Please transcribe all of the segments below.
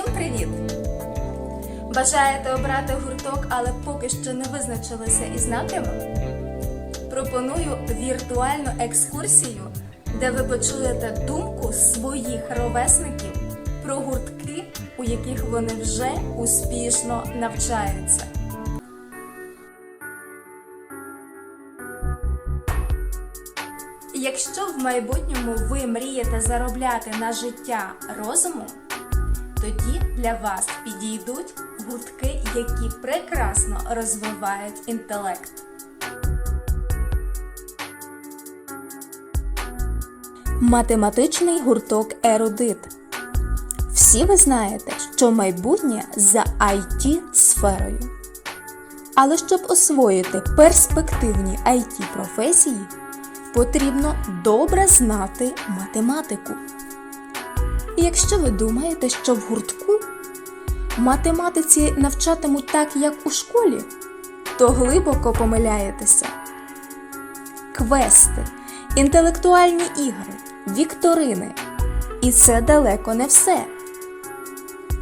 Усім привіт! Бажаєте обрати гурток, але поки що не визначилися із напрямом? Пропоную віртуальну екскурсію, де ви почуєте думку своїх ровесників про гуртки, у яких вони вже успішно навчаються. Якщо в майбутньому ви мрієте заробляти на життя розуму, тоді для вас підійдуть гуртки, які прекрасно розвивають інтелект. Математичний гурток Ерудит. Всі ви знаєте, що майбутнє за it сферою. Але щоб освоїти перспективні it професії, потрібно добре знати математику. І якщо ви думаєте, що в гуртку математиці навчатимуть так, як у школі, то глибоко помиляєтеся. Квести, інтелектуальні ігри, вікторини. І це далеко не все.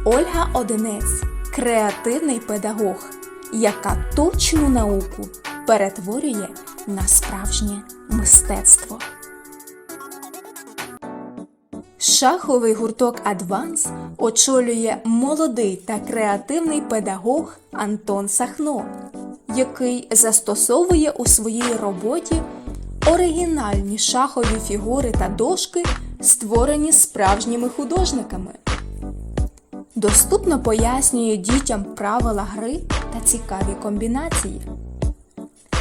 Ольга Одинець креативний педагог, яка точну науку перетворює на справжнє мистецтво. Шаховий гурток Адванс очолює молодий та креативний педагог Антон Сахно, який застосовує у своїй роботі оригінальні шахові фігури та дошки, створені справжніми художниками. Доступно пояснює дітям правила гри та цікаві комбінації.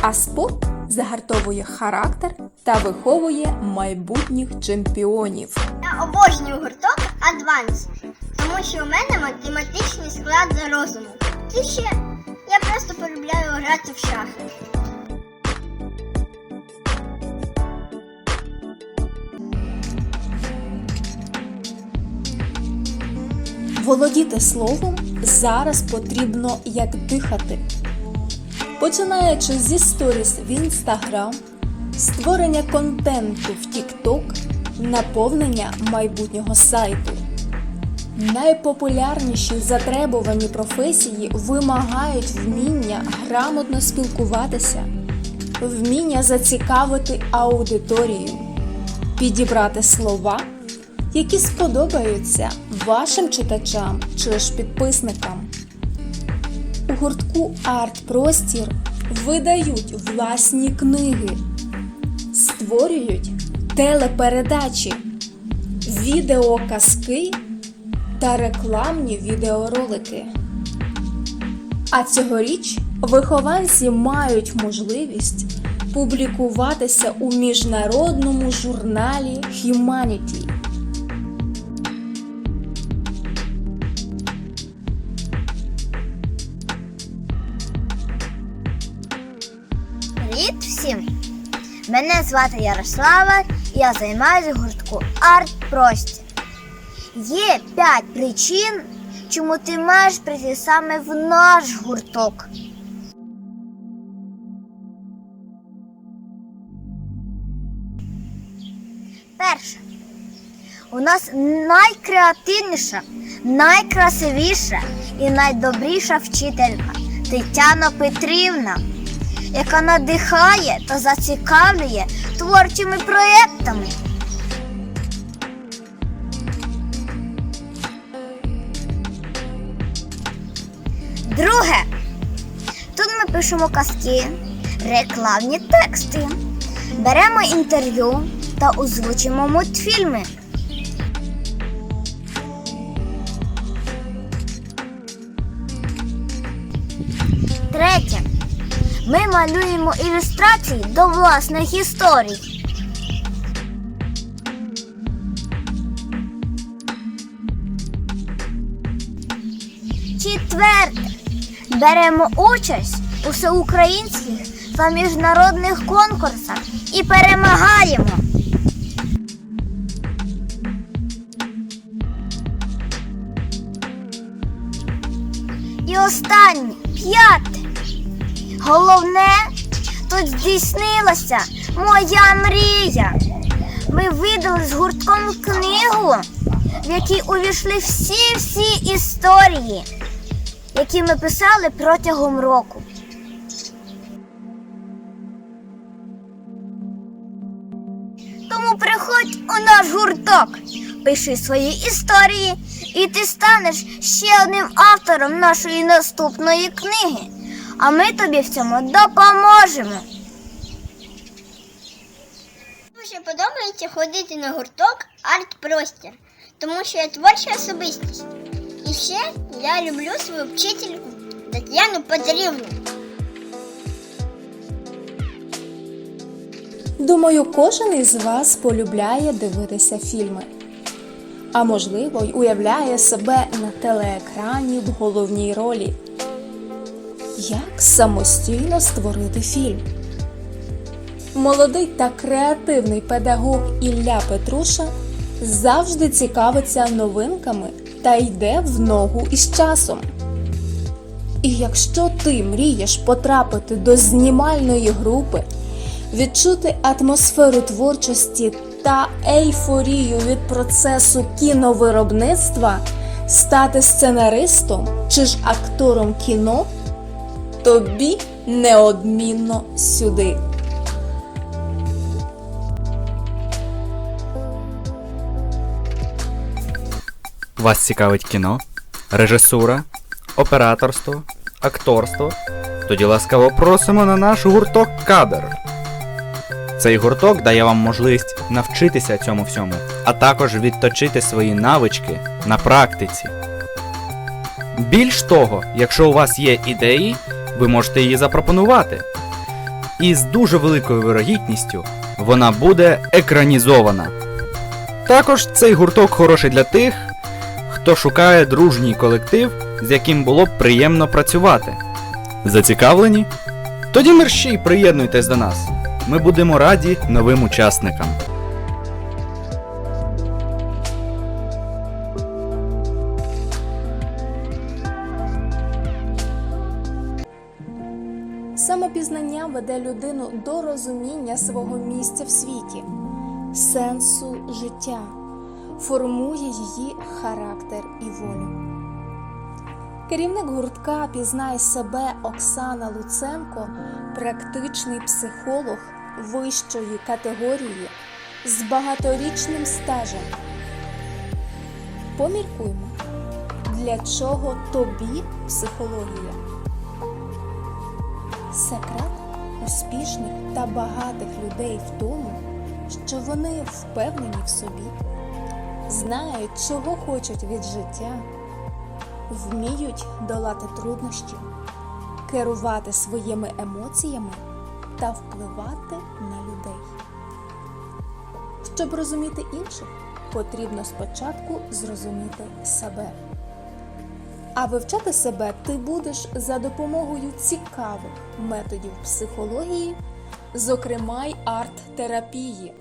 А спорт загартовує характер та виховує майбутніх чемпіонів. Я обожнюю гурток Advance, тому що у мене математичний склад за розуму. І ще я просто полюбляю грати в шахи. Володіти словом зараз потрібно як дихати. Починаючи зі сторіс в Instagram, створення контенту в TikTok, наповнення майбутнього сайту. Найпопулярніші затребувані професії вимагають вміння грамотно спілкуватися, вміння зацікавити аудиторію, підібрати слова, які сподобаються вашим читачам чи ж підписникам. Гуртку Арт Простір видають власні книги, створюють телепередачі, відеоказки та рекламні відеоролики. А цьогоріч вихованці мають можливість публікуватися у міжнародному журналі Humanity. Мене звати Ярослава і я займаюся гуртку Арт Простір. Є п'ять причин, чому ти маєш прийти саме в наш гурток. Перше. У нас найкреативніша, найкрасивіша і найдобріша вчителька Тетяна Петрівна, яка надихає та зацікавлює творчими проєктами. Друге. Тут ми пишемо казки, рекламні тексти, беремо інтерв'ю та озвучимо мультфільми. Третє. Ми малюємо ілюстрації до власних історій. Четверте. Беремо участь у всеукраїнських та міжнародних конкурсах і перемагаємо. І останнє п'яте. Головне, тут здійснилася моя мрія. Ми видали з гуртком книгу в який увійшли всі-всі історії, які ми писали протягом року. Тому приходь у наш гурток, пиши свої історії, і ти станеш ще одним автором нашої наступної книги. А ми тобі в цьому допоможемо. Дуже подобається ходити на гурток арт-простір, тому що я творча особистість. І ще я люблю свою вчительку Тетяну Петрівну. Думаю, кожен із вас полюбляє дивитися фільми. А можливо, й уявляє себе на телеекрані в головній ролі. Як самостійно створити фільм? Молодий та креативний педагог Ілля Петруша завжди цікавиться новинками та йде в ногу із часом. І якщо ти мрієш потрапити до знімальної групи, відчути атмосферу творчості та ейфорію від процесу кіновиробництва, стати сценаристом чи ж актором кіно, тобі неодмінно сюди. Вас цікавить кіно, режисура, операторство, акторство? Тоді ласкаво просимо на наш гурток Кадр. Цей гурток дає вам можливість навчитися цьому всьому, а також відточити свої навички на практиці. Більш того, якщо у вас є ідеї, ви можете її запропонувати. І з дуже великою вирогідністю вона буде екранізована. Також цей гурток хороший для тих, хто шукає дружній колектив, з яким було б приємно працювати. Зацікавлені? Тоді мерщій приєднуйтесь до нас. Ми будемо раді новим учасникам. Самопізнання веде людину до розуміння свого місця в світі, сенсу життя, формує її характер і волю. Керівник гуртка Пізнай себе Оксана Луценко, практичний психолог вищої категорії з багаторічним стажем. Поміркуймо, для чого тобі психологія? Секрет успішних та багатих людей в тому, що вони впевнені в собі, знають, чого хочуть від життя, вміють долати труднощі, керувати своїми емоціями та впливати на людей. Щоб розуміти інших, потрібно спочатку зрозуміти себе. А вивчати себе ти будеш за допомогою цікавих методів психології, зокрема й арт-терапії.